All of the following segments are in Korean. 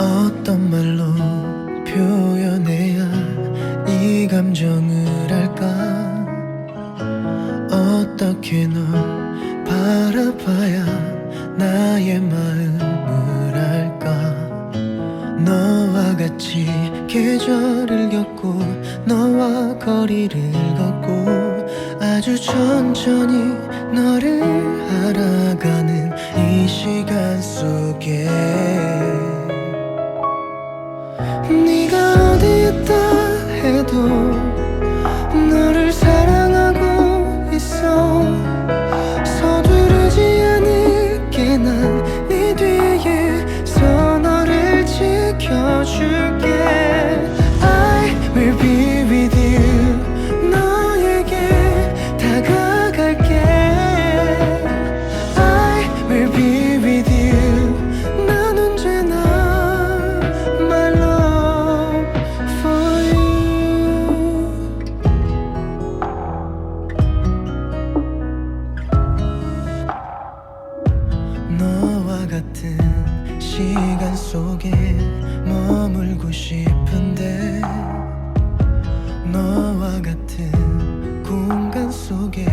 어떤 말로 표현해야 이 감정을 할까? 어떻게 널 바라봐야 나의 마음을 알까? 너와 같이 계절을 겪고 너와 거리를 걷고 아주 천천히 너를 알아가는 이 시간 속에 시간 속에 머물고 싶은데 너와 같은 공간 속에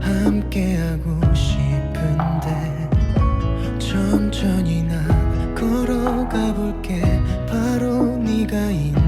함께하고 싶은데 천천히 난 걸어가 볼게. 바로 네가 있는